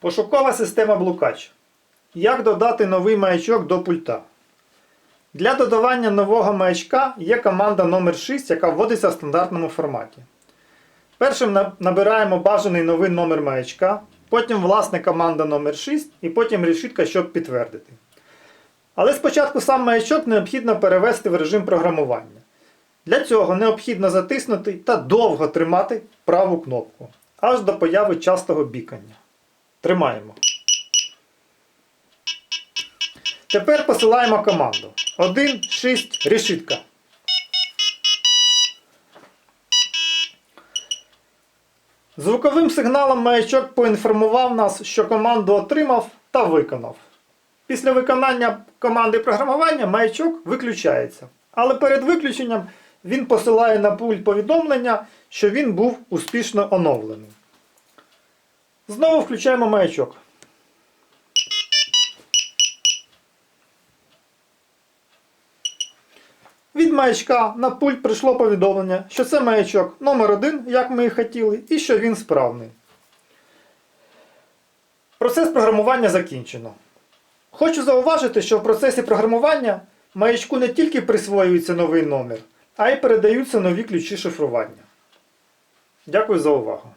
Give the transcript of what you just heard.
Пошукова система блукач. Як додати новий маячок до пульта? Для додавання нового маячка є команда номер 6, яка вводиться в стандартному форматі. Першим набираємо бажаний новий номер маячка, потім власне команда номер 6 і потім решітка, щоб підтвердити. Але спочатку сам маячок необхідно перевести в режим програмування. Для цього необхідно затиснути та довго тримати праву кнопку, аж до появи частого бікання. Тримаємо. Тепер посилаємо команду 1, 6, решітка. Звуковим сигналом маячок поінформував нас, що команду отримав та виконав. Після виконання команди програмування маячок виключається. Але перед виключенням він посилає на пульт повідомлення, що він був успішно оновлений. Знову включаємо маячок. Від маячка на пульт прийшло повідомлення, що це маячок номер 1 як ми і хотіли, і що він справний. Процес програмування закінчено. Хочу зауважити, що в процесі програмування маячку не тільки присвоюється новий номер, а й передаються нові ключі шифрування. Дякую за увагу.